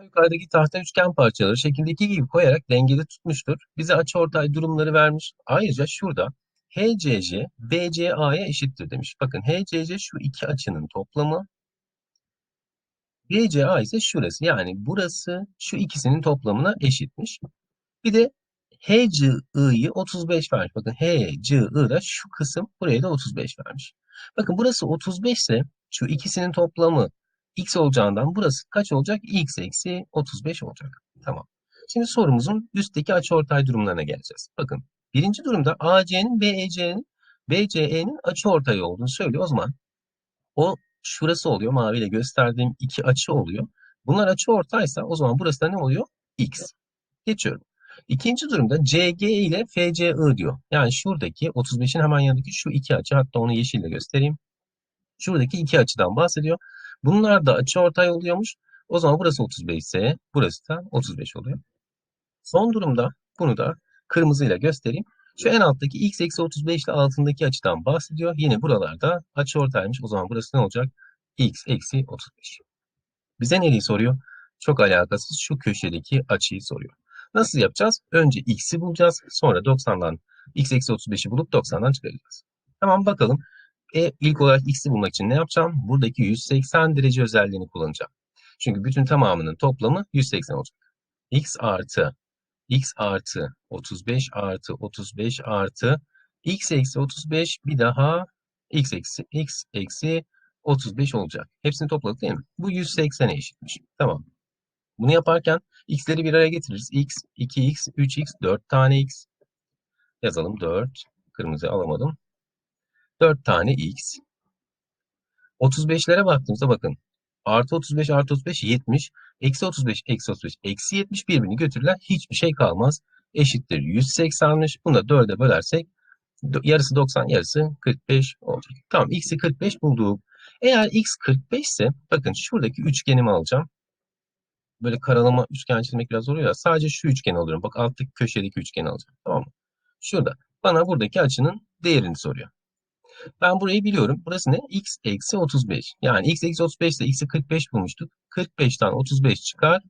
Yukarıdaki tahta üçgen parçaları şekildeki gibi koyarak dengede tutmuştur. Bize açıortay durumları vermiş. Ayrıca şurada HCC BCA'ya eşittir demiş. Bakın HCC şu iki açının toplamı. BCA ise şurası. Yani burası şu ikisinin toplamına eşitmiş. Bir de HCI'yi 35 vermiş. Bakın HCI'da şu kısım buraya da 35 vermiş. Bakın burası 35 ise şu ikisinin toplamı x olacağından burası kaç olacak? x eksi 35 olacak. Tamam. Şimdi sorumuzun üstteki açıortay durumlarına geleceğiz. Bakın birinci durumda AC'nin BEC'nin BCE'nin açıortay olduğunu söylüyor. O zaman o şurası oluyor. Maviyle gösterdiğim iki açı oluyor. Bunlar açıortaysa o zaman burası da ne oluyor? X. Geçiyorum. İkinci durumda CG ile FCI diyor. Yani şuradaki 35'in hemen yanındaki şu iki açı hatta onu yeşille göstereyim. Şuradaki iki açıdan bahsediyor. Bunlar da açıortay oluyormuş. O zaman burası 35 ise burası da 35 oluyor. Son durumda bunu da kırmızıyla göstereyim. Şu en alttaki x eksi 35 ile altındaki açıdan bahsediyor. Yine buralarda açıortaymış. O zaman burası ne olacak? x eksi 35. Bize nereyi soruyor? Çok alakasız şu köşedeki açıyı soruyor. Nasıl yapacağız? Önce x'i bulacağız. Sonra 90'dan x eksi 35'i bulup 90'dan çıkaracağız. Tamam bakalım. E, ilk olarak x'i bulmak için ne yapacağım? Buradaki 180 derece özelliğini kullanacağım. Çünkü bütün tamamının toplamı 180 olacak. x artı x artı 35 artı 35 artı x eksi 35 bir daha x eksi x eksi 35 olacak. Hepsini topladık değil mi? Bu 180'e eşitmiş. Tamam. Bunu yaparken x'leri bir araya getiririz. x, 2x, 3x, 4 tane x. Yazalım 4. Kırmızı alamadım. 4 tane x. 35'lere baktığımızda bakın. Artı 35 artı 35 70. Eksi 35 eksi 35 eksi 70 birbirini götürürler. Hiçbir şey kalmaz. Eşittir 180'miş. Bunu da 4'e bölersek yarısı 90 yarısı 45 olacak. Tamam x'i 45 bulduk. Eğer x 45 ise bakın şuradaki üçgenimi alacağım. Böyle karalama üçgen çizmek biraz zor ya. Sadece şu üçgeni alıyorum. Bak alttaki köşedeki üçgeni alacağım. Tamam mı? Şurada. Bana buradaki açının değerini soruyor. Ben burayı biliyorum. Burası ne? x eksi 35. Yani x eksi 35 ise x'i 45 bulmuştuk. 45'ten 35 çıkar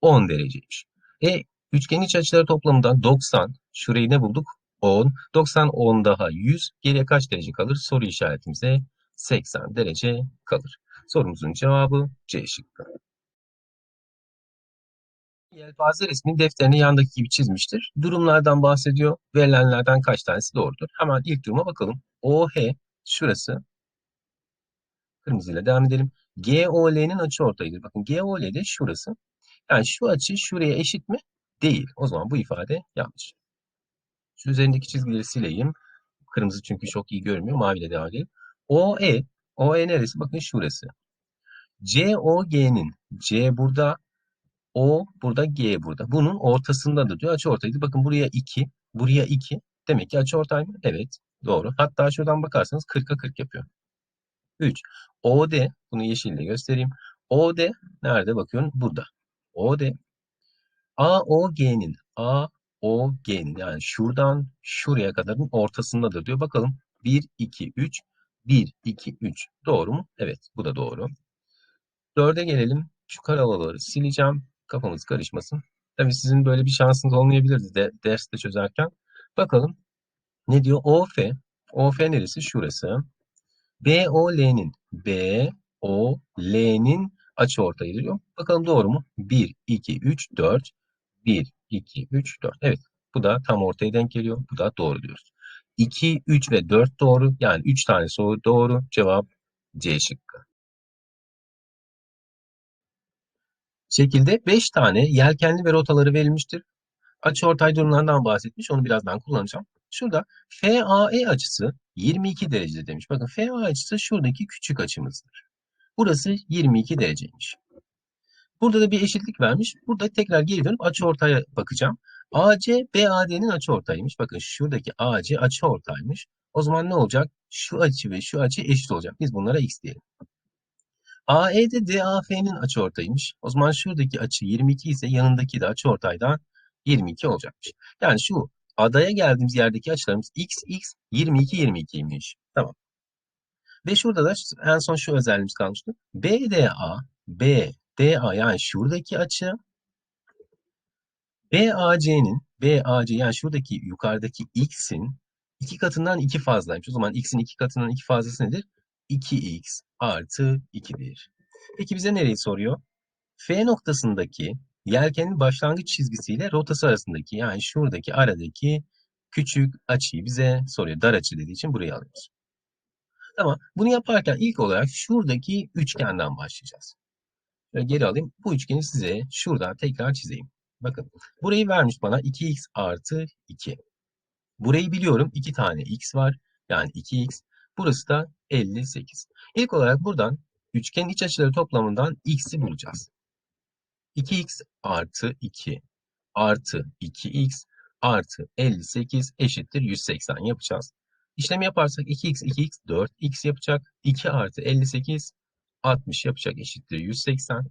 10 dereceymiş. E üçgenin iç açıları toplamından 90. Şurayı ne bulduk? 10. 90 10 daha 100. Geriye kaç derece kalır? Soru işaretimize 80 derece kalır. Sorumuzun cevabı C şıkkı. Yelpaze resmin defterini yandaki gibi çizmiştir. Durumlardan bahsediyor. Verilenlerden kaç tanesi doğrudur? Hemen ilk duruma bakalım. OH şurası. Kırmızıyla devam edelim. GOL'nin açıortayıdır. Bakın GOL de şurası. Yani şu açı şuraya eşit mi? Değil. O zaman bu ifade yanlış. Şu üzerindeki çizgileri sileyim. Kırmızı çünkü çok iyi görmüyor. Maviyle devam edelim. OE. OE neresi? Bakın şurası. COG'nin C burada, O burada, G burada. Bunun ortasındadır diyor. Açı ortaydı. Bakın buraya 2, buraya 2. Demek ki açı ortay mı? Evet. Doğru. Hatta şuradan bakarsanız 40'a 40 yapıyor. 3. OD. Bunu yeşille göstereyim. OD nerede bakıyorum? Burada. OD. AOG'nin AOG'nin yani şuradan şuraya kadarın ortasındadır diyor. Bakalım. 1, 2, 3. 1, 2, 3. Doğru mu? Evet. Bu da doğru. 4'e gelelim. Şu karalaları sileceğim. Kafamız karışmasın. Tabii sizin böyle bir şansınız olmayabilirdi de, derste çözerken. Bakalım. Ne diyor? OF. OF neresi? Şurası. BOL'nin BOL'nin açıortayı diyor. Bakalım doğru mu? 1, 2, 3, 4. 1, 2, 3, 4. Evet. Bu da tam ortaya denk geliyor. Bu da doğru diyoruz. 2, 3 ve 4 doğru. Yani 3 tane soru doğru. Cevap C şıkkı. Şekilde 5 tane yelkenli ve rotaları verilmiştir. Açıortay durumlarından bahsetmiş. Onu biraz ben kullanacağım. Şurada FAE açısı 22 derece demiş. Bakın FA açısı şuradaki küçük açımızdır. Burası 22 dereceymiş. Burada da bir eşitlik vermiş. Burada tekrar geri dönüp açıortaya bakacağım. AC BAD'nin açıortayıymış. Bakın şuradaki AC açıortaymış. O zaman ne olacak? Şu açı ve şu açı eşit olacak. Biz bunlara x diyelim. AE de DAF'nin açıortayıymış. O zaman şuradaki açı 22 ise yanındaki de açıortaydan 22 olacakmış. Yani şu adaya geldiğimiz yerdeki açılarımız x, x, 22, 22'ymiş. Tamam. Ve şurada da en son şu özelliğimiz kalmıştı. BDA, BDA DA yani şuradaki açı BAC'nin BAC yani şuradaki yukarıdaki x'in iki katından iki fazlaymış. O zaman x'in iki katından iki fazlası nedir? 2x artı 2'dir. Peki bize nereyi soruyor? F noktasındaki yelkenin başlangıç çizgisiyle rotası arasındaki yani şuradaki aradaki küçük açıyı bize soruyor. Dar açı dediği için burayı alıyoruz. Tamam. Bunu yaparken ilk olarak şuradaki üçgenden başlayacağız. Şöyle geri alayım. Bu üçgeni size şuradan tekrar çizeyim. Bakın. Burayı vermiş bana 2x artı 2. Burayı biliyorum. 2 tane x var. Yani 2x. Burası da 58. İlk olarak buradan üçgenin iç açıları toplamından x'i bulacağız. 2x artı 2 artı 2x artı 58 eşittir 180 yapacağız. İşlemi yaparsak 2x 2x 4x yapacak. 2 artı 58 60 yapacak eşittir 180.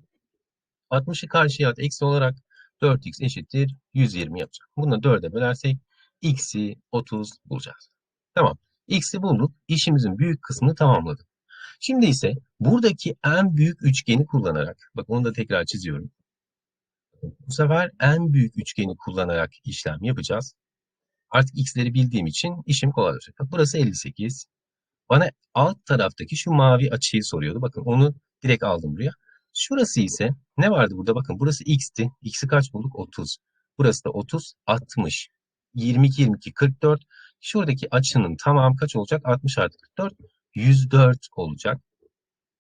60'ı karşıya at eksi olarak 4x eşittir 120 yapacak. Bunu 4'e bölersek x'i 30 bulacağız. Tamam. X'i bulduk. İşimizin büyük kısmını tamamladık. Şimdi ise buradaki en büyük üçgeni kullanarak, bak onu da tekrar çiziyorum. Bu sefer en büyük üçgeni kullanarak işlem yapacağız. Artık x'leri bildiğim için işim kolay olacak. Burası 58. Bana alt taraftaki şu mavi açıyı soruyordu. Bakın onu direkt aldım buraya. Şurası ise ne vardı burada? Bakın burası x'ti. X'i kaç bulduk? 30. Burası da 30, 60. 22, 22, 44. Şuradaki açının tamamı kaç olacak? 60 artı 44, 104 olacak.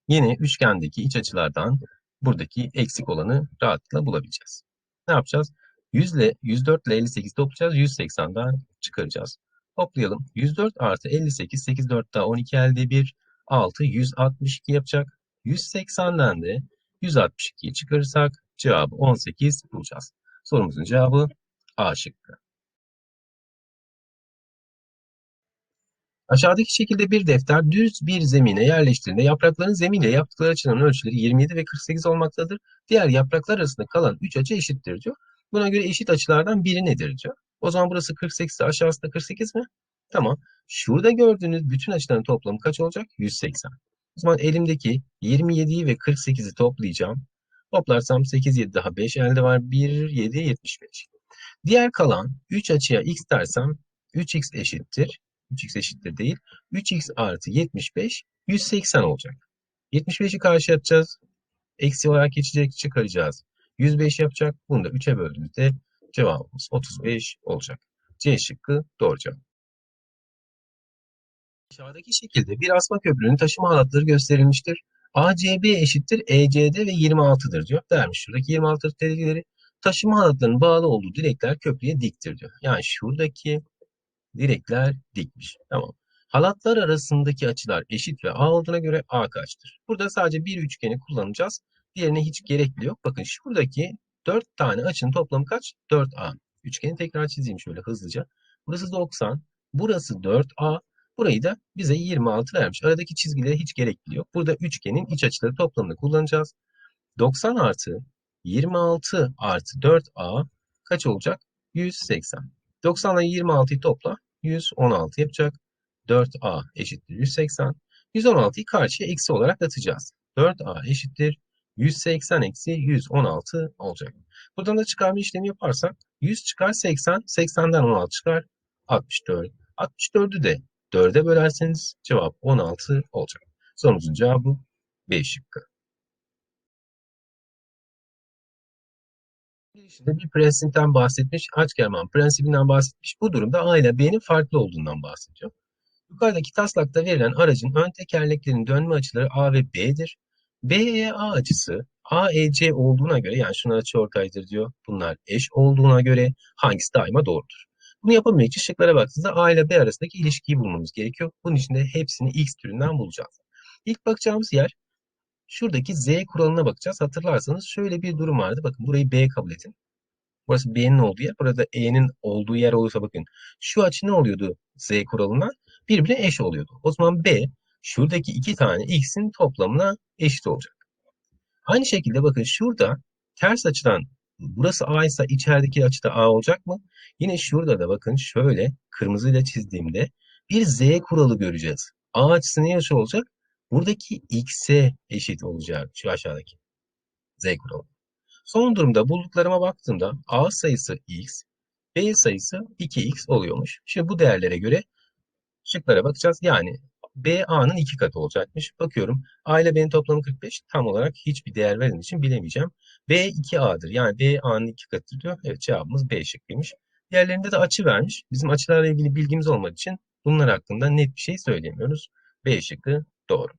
Yine üçgendeki iç açılardan buradaki eksik olanı rahatlıkla bulabileceğiz. Ne yapacağız? 100 ile 104 ile 58 toplayacağız. 180'den çıkaracağız. Toplayalım. 104 artı 58, 8 4 daha 12 elde 1, 6, 162 yapacak. 180'den de 162'yi çıkarırsak cevabı 18 bulacağız. Sorumuzun cevabı A şıkkı. Aşağıdaki şekilde bir defter düz bir zemine yerleştirildiğinde yaprakların zeminle yaptıkları açının ölçüleri 27 ve 48 olmaktadır. Diğer yapraklar arasında kalan 3 açı eşittir diyor. Buna göre eşit açılardan biri nedir diyor. O zaman burası 48 ise aşağısı da 48 mi? Tamam. Şurada gördüğünüz bütün açıların toplamı kaç olacak? 180. O zaman elimdeki 27'yi ve 48'i toplayacağım. Toplarsam 8, 7 daha 5 elde var. 1, 7, 75. Diğer kalan 3 açıya x dersem 3x eşittir. 3x eşittir değil. 3x artı 75 180 olacak. 75'i karşı atacağız. Eksi olarak geçecek çıkaracağız. 105 yapacak. Bunu da 3'e böldüğümüzde cevabımız 35 olacak. C şıkkı doğru cevap. Aşağıdaki şekilde bir asma köprünün taşıma halatları gösterilmiştir. ACB eşittir ECD ve 26'dır diyor. Dermiş şuradaki 26 terimleri. Taşıma halatlarının bağlı olduğu direkler köprüye diktir diyor. Yani şuradaki direkler dikmiş. Tamam. Halatlar arasındaki açılar eşit ve A olduğuna göre A kaçtır? Burada sadece bir üçgeni kullanacağız. Diğerine hiç gerekli yok. Bakın şuradaki 4 tane açının toplamı kaç? 4A. Üçgeni tekrar çizeyim şöyle hızlıca. Burası 90. Burası 4A. Burayı da bize 26 vermiş. Aradaki çizgilere hiç gerekli yok. Burada üçgenin iç açıları toplamını kullanacağız. 90 artı 26 artı 4A kaç olacak? 180. 90 ile 26'yı topla. 116 yapacak. 4A eşittir 180. 116'yı karşıya eksi olarak atacağız. 4A eşittir 180 eksi 116 olacak. Buradan da çıkarma işlemi yaparsak 100 çıkar 80, 80'den 16 çıkar 64. 64'ü de 4'e bölerseniz cevap 16 olacak. Sorumuzun cevabı B şıkkı. Girişinde bir prensipten bahsetmiş, Açgerman prensibinden bahsetmiş. Bu durumda A ile B'nin farklı olduğundan bahsediyor. Yukarıdaki taslakta verilen aracın ön tekerleklerinin dönme açıları A ve B'dir. BEA açısı AEC olduğuna göre yani şunlar açıortaydır diyor. Bunlar eş olduğuna göre hangisi daima doğrudur? Bunu yapabilmek için şıklara baktığınızda A ile B arasındaki ilişkiyi bulmamız gerekiyor. Bunun için de hepsini X türünden bulacağız. İlk bakacağımız yer şuradaki Z kuralına bakacağız. Hatırlarsanız şöyle bir durum vardı. Bakın burayı B kabul edin. Burası B'nin olduğu yer. Burada E'nin olduğu yer olursa bakın. Şu açı ne oluyordu Z kuralına? Birbirine eş oluyordu. O zaman B şuradaki iki tane X'in toplamına eşit olacak. Aynı şekilde bakın şurada ters açıdan burası A ise içerideki açı da A olacak mı? Yine şurada da bakın şöyle kırmızıyla çizdiğimde bir Z kuralı göreceğiz. A açısı ne eşit olacak? Buradaki X'e eşit olacak şu aşağıdaki. Z kuralı. Son durumda bulduklarıma baktığımda A sayısı x, B sayısı 2x oluyormuş. Şimdi bu değerlere göre şıklara bakacağız. Yani B A'nın iki katı olacakmış. Bakıyorum A ile B'nin toplamı 45. Tam olarak hiçbir değer verildiği için bilemeyeceğim. B 2A'dır. Yani B A'nın iki katıdır diyor. Evet cevabımız B şıkkıymış. Diğerlerinde de açı vermiş. Bizim açılarla ilgili bilgimiz olmadığı için bunlar hakkında net bir şey söyleyemiyoruz. B şıkkı doğru.